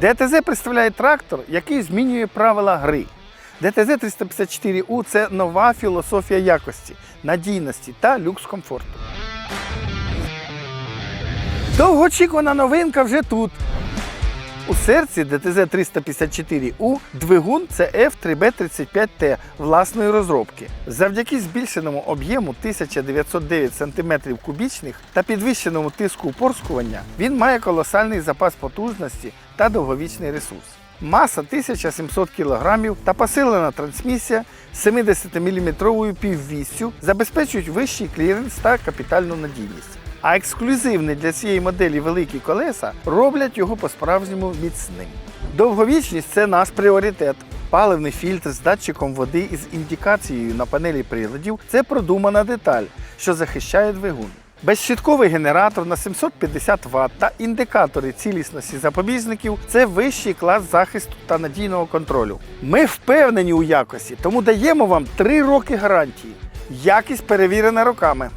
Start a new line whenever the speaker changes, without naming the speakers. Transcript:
ДТЗ представляє трактор, який змінює правила гри. ДТЗ 354У це нова філософія якості, надійності та люкс комфорту. Довгоочікувана новинка вже тут. У серці ДТЗ 354У двигун це F3B35T власної розробки. Завдяки збільшеному об'єму 1909 см кубічних та підвищеному тиску упорскування він має колосальний запас потужності та довговічний ресурс. Маса 1700 кг та посилена трансмісія з 70-мм піввіссю забезпечують вищий кліренс та капітальну надійність. А ексклюзивні для цієї моделі великі колеса роблять його по-справжньому міцним. Довговічність це наш пріоритет. Паливний фільтр з датчиком води із індикацією на панелі приладів це продумана деталь, що захищає двигун. Безщитковий генератор на 750 Вт та індикатори цілісності запобіжників це вищий клас захисту та надійного контролю. Ми впевнені у якості, тому даємо вам 3 роки гарантії. Якість перевірена роками.